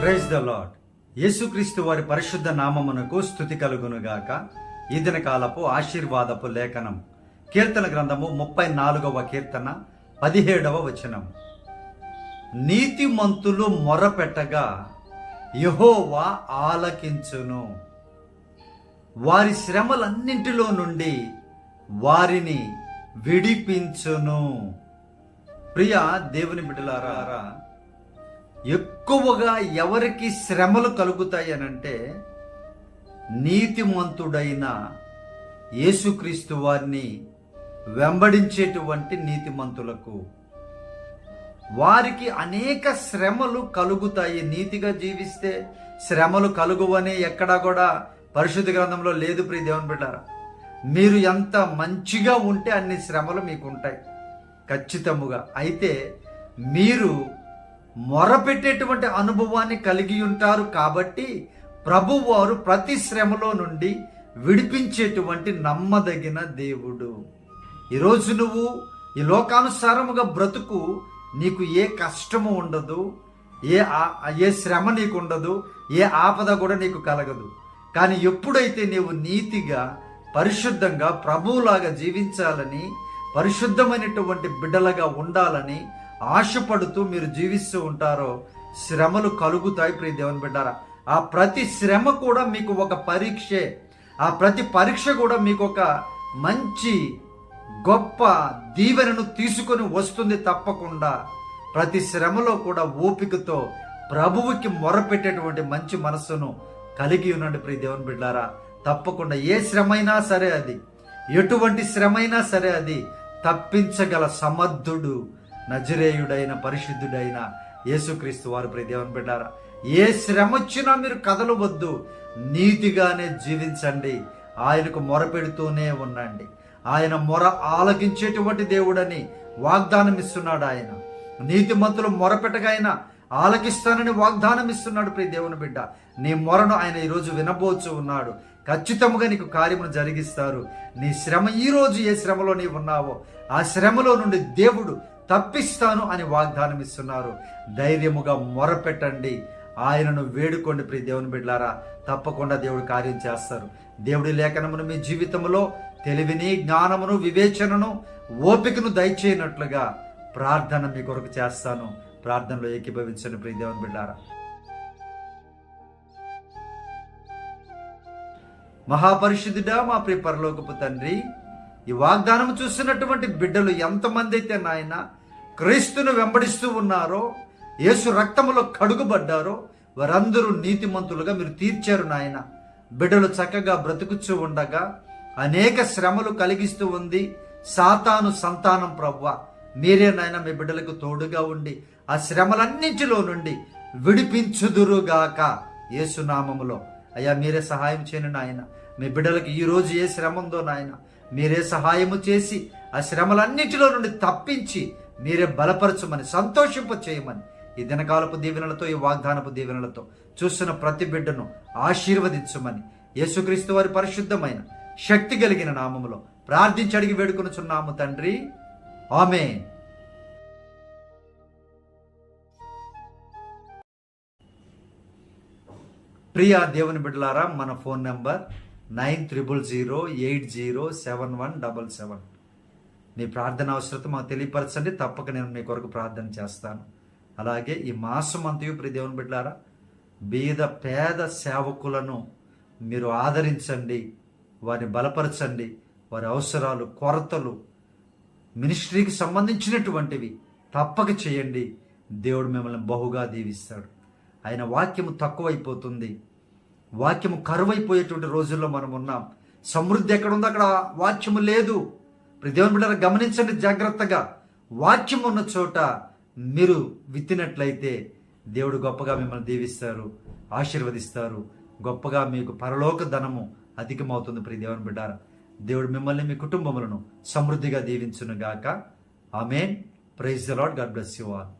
Praise the lord యేసుక్రీస్తు వారి పరిశుద్ధ నామమునకు స్థుతి కలుగునుగాక. ఈదిన కాలపు ఆశీర్వాదపు లేఖనం. కీర్తన గ్రంథము ముప్పై నాలుగవ కీర్తన పదిహేడవ వచనం. నీతిమంతులు మొరపెట్టగా యహోవా ఆలకించును. వారి శ్రమలన్నింటిలో నుండి వారిని విడిపించును. ప్రియ దేవుని బిడ్డలారా ఎక్కువగా ఎవరికి శ్రమలు కలుగుతాయి అనంటే నీతిమంతుడైన యేసుక్రీస్తు వారిని వెంబడించేటువంటి నీతిమంతులకు. వారికి అనేక శ్రమలు కలుగుతాయి. నీతిగా జీవిస్తే శ్రమలు కలుగువని ఎక్కడా కూడా పరిశుద్ధ గ్రంథంలో లేదు ప్రియ దేవుని బిడ్డారా. మీరు ఎంత మంచిగా ఉంటే అన్ని శ్రమలు మీకు ఉంటాయి ఖచ్చితముగా. అయితే మీరు మొరపెట్టేటువంటి అనుభవాన్ని కలిగి ఉంటారు కాబట్టి ప్రభువారు ప్రతి శ్రమలో నుండి విడిపించేటువంటి నమ్మదగిన దేవుడు. ఈరోజు నువ్వు ఈ లోకానుసారముగా బ్రతుకు నీకు ఏ కష్టము ఉండదు ఏ ఆ- ఏ శ్రమ నీకు ఉండదు ఏ ఆపద కూడా నీకు కలగదు. కానీ ఎప్పుడైతే నీవు నీతిగా పరిశుద్ధంగా ప్రభువులాగా జీవించాలని పరిశుద్ధమైనటువంటి బిడ్డలుగా ఉండాలని ఆశపడుతూ మీరు జీవిస్తూ ఉంటారో శ్రమలు కలుగుతాయి ప్రియ దేవుని బిడ్డారా. ఆ ప్రతి శ్రమ కూడా మీకు ఒక పరీక్షే. ఆ ప్రతి పరీక్ష కూడా మీకు ఒక మంచి గొప్ప దీవెనను తీసుకొని వస్తుంది తప్పకుండా. ప్రతి శ్రమలో కూడా ఓపికతో ప్రభువుకి మొరపెట్టేటువంటి మంచి మనస్సును కలిగి ఉండండి ప్రియ దేవుని బిడ్డారా. తప్పకుండా ఏ శ్రమైనా సరే అది ఎటువంటి శ్రమైనా సరే అది తప్పించగల సమర్థుడు నజరేయుడైన పరిశుద్ధుడైన యేసుక్రీస్తు వారు ప్రియ దేవుని బిడ్డారా ఏ శ్రమ వచ్చినా మీరు కదలవద్దు. నీతిగానే జీవించండి. ఆయనకు మొరపెడుతూనే ఉండండి. ఆయన మొర ఆలకించేటువంటి దేవుడని వాగ్దానం ఇస్తున్నాడు ఆయన. నీతిమంతులు మొరపెట్టగా ఆలకిస్తానని వాగ్దానం ఇస్తున్నాడు ప్రియ దేవుని బిడ్డ. నీ మొరను ఆయన ఈరోజు వినబోచు ఉన్నాడు. ఖచ్చితంగా నీకు కార్యమును జరిగిస్తారు. నీ శ్రమ ఈ రోజు ఏ శ్రమలో నీవు ఉన్నావో ఆ శ్రమలో నుండి దేవుడు తప్పిస్తాను అని వాగ్దానం ఇస్తున్నారు ధైర్యముగా మొరపెట్టండి. ఆయనను వేడుకోండి ప్రియ దేవుని బిడ్డారా తప్పకుండా దేవుడు కార్యం చేస్తారు. దేవుడి లేఖనమును మీ జీవితంలో తెలివిని జ్ఞానమును వివేచనను ఓపికను దయచేయనట్లుగా ప్రార్థన మీ కొరకు చేస్తాను. ప్రార్థనలో ఏకీభవించండి ప్రియ దేవుని బిడ్డారా మహాపరిశుద్ధుడా మా ప్రియ పరలోకపు తండ్రి ఈ వాగ్దానం చూస్తున్నటువంటి బిడ్డలు ఎంతమంది అయితే నాయన క్రీస్తును వెంబడిస్తూ ఉన్నారో యేసు రక్తములో కడుగుబడ్డారో వారందరూ నీతిమంతులుగా మీరు తీర్చారు నాయన. బిడ్డలు చక్కగా బ్రతుకుచూ ఉండగా అనేక శ్రమలు కలిగిస్తూ ఉంది. సాతాను సంతానం ప్రవ్వ. మీరే నాయన మీ బిడ్డలకు తోడుగా ఉండి ఆ శ్రమలన్నింటిలో నుండి విడిపించుదురుగాక. యేసునామములో అయ్యా మీరే సహాయం చేయను నాయన. మీ బిడ్డలకు ఈరోజు ఏ శ్రమ ఉందో నాయన. మీరే సహాయము చేసి ఆ శ్రమలన్నిటిలో నుండి తప్పించి మీరే బలపరచమని సంతోషింప చేయమని ఈ దినకాలపు దీవెనలతో ఈ వాగ్దానపు దీవెనలతో చూస్తున్న ప్రతి బిడ్డను ఆశీర్వదించమని యేసుక్రీస్తు వారి పరిశుద్ధమైన శక్తి కలిగిన నామములో ప్రార్థించి అడిగి వేడుకొనుచున్నాము తండ్రి. ఆమె ప్రియా దేవుని బిడ్డలారా మన phone number nine triple zero eight zero seven one double seven. మీ ప్రార్థన అవసరత మాకు తెలియపరచండి. తప్పక నేను మీ కొరకు ప్రార్థన చేస్తాను. అలాగే ఈ మాసం అంతయు ప్రతి దేవుని బిడ్డారా బీద పేద సేవకులను మీరు ఆదరించండి వారిని బలపరచండి. వారి అవసరాలు కొరతలు మినిస్ట్రీకి సంబంధించినటువంటివి తప్పక చేయండి. దేవుడు మిమ్మల్ని బహుగా దీవిస్తాడు. ఆయన వాక్యము తక్కువైపోతుంది. వాక్యము కరువైపోయేటువంటి రోజుల్లో మనం ఉన్నాం. సమృద్ధి ఎక్కడ ఉందో అక్కడ వాక్యము లేదు. ప్రదేవన్ బిడ్డ గమనించండి జాగ్రత్తగా. వాక్యం ఉన్న చోట మీరు విత్తినట్లయితే దేవుడు గొప్పగా మిమ్మల్ని దీవిస్తారు ఆశీర్వదిస్తారు. గొప్పగా మీకు పరలోక ధనము అధికమవుతుంది ప్రియ దేవుని బిడ్డారా. దేవుడు మిమ్మల్ని మీ కుటుంబములను సమృద్ధిగా దీవించును గాక amen. Praise the lord God bless you all